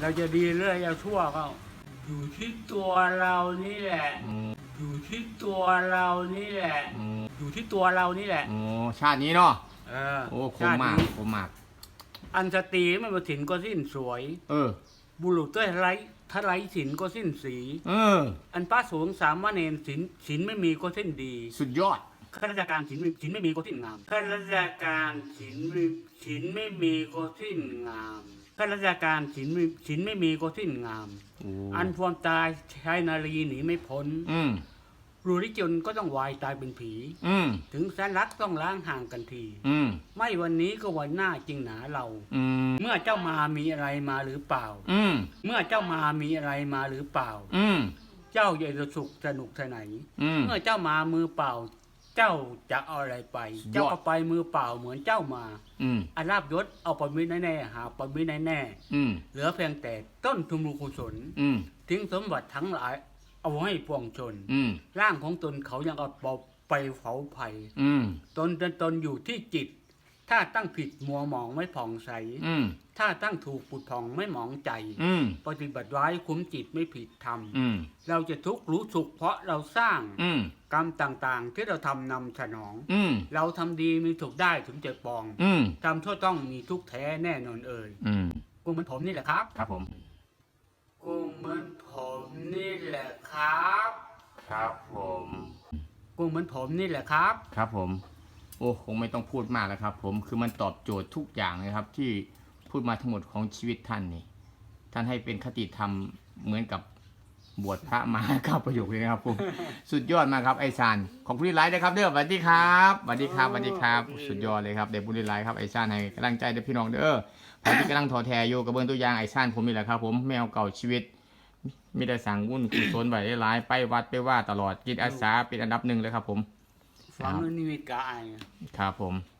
เราจะดีหรือเราจะชั่วก็อยู่ที่ตัวเรานี่แหละ อืมอยู่ที่ตัวเรานี่แหละ อืมอยู่ที่ตัวเรานี่แหละ โอ้ชาตินี้เนาะเออโอ้คมชติมากนี้คมมาก อันสตรีมันมาถินก็สิ้นสวย เออ บุรุษด้วยไรทลายสินก็สิ้นสี เออ อันพระสงฆ์สามเณรสินสินไม่มีก็สิ้นดีสุดยอด ข้าราชการสินสินไม่มีก็สิ้นงามข้าราชการสินไม่สินไม่มีก็สิ้นงาม ข้าราชการสินไม่สินไม่มีก็สิ้นงามโอ้อันความตายชายนารีหนีไม่พ้นอืมรูริจนก็ต้องวายตายเป็นผีอืมถึงแสนรักต้องล้างห่างกันทีอืมไม่วันนี้ก็วันหน้าจริงหนาเราอืมเมื่อเจ้ามามีอะไรมาหรือเปล่าอืมเมื่อเจ้ามามีอะไรมาหรือเปล่าอืมเจ้าใหญ่จะสุขสนุกที่ไหนอืมเมื่อเจ้ามามือเปล่า เจ้าจะเอาอะไรไปสุดยอดเจ้าเอาไปมือเปล่าเหมือนเจ้ามาอืมอาลาบยศเอาไปไม่แน่ๆหาไปไม่แน่อืมๆเหลือเพียงแต่ต้นทุนบุญกุศลอืมทิ้งสมบัติทั้งหลาย เอาให้ปวงชน อืมร่างของตนเขายังเอาไปเผาไผ่อืมตนตนตนอยู่ที่จิต ถ้าตั้งผิดมัวหมองไม่ผ่องใส อืมถ้าตั้งถูกปุดผ่องไม่หมองใจ อืมปฏิบัติไว้คุ้มจิตไม่ผิดธรรม อืมเราจะทุกข์รู้สุขเพราะเราสร้างอืมกรรมต่างๆ ที่เราทำนำสนอง อืมเราทำดีมีถูกได้ถึงจะปองอืมทำชั่วต้องมีทุกข์แท้แน่นอนเอ่ยอืมกูเหมือนผมนี่แหละครับครับผม กูเหมือนผมนี่แหละครับครับผม กูเหมือนผมนี่แหละครับ ครับผม โอ้คงไม่ต้องพูดมากแล้วครับ ผมคือมันตอบโจทย์ทุกอย่างเลยครับ ที่พูดมาทั้งหมดของชีวิตท่านนี่ ท่านให้เป็นคติธรรมเหมือนกับบวชพระมาเก้าประโยคเลยนะครับผมสุดยอดมากครับไอซานของผู้ดีไลฟ์นะครับเด้อสวัสดีครับสวัสดีครับสวัสดีครับ สุดยอดเลยครับเด็กผู้ดีไลฟ์ครับไอซานให้กำลังใจเด็กพี่น้องเด้อใครที่กำลังท้อแท้อยู่กับเบื้องตัวอย่างไอซานผมนี่แหละครับ ผมแมวเก่าชีวิตมีแต่สั่งวุ่นกุศลไว้หลายไปวัดไปว่าตลอดจิตอาสาเป็นอันดับหนึ่งเลยครับผม ฟังแล้วนี่มีกายครับผมเ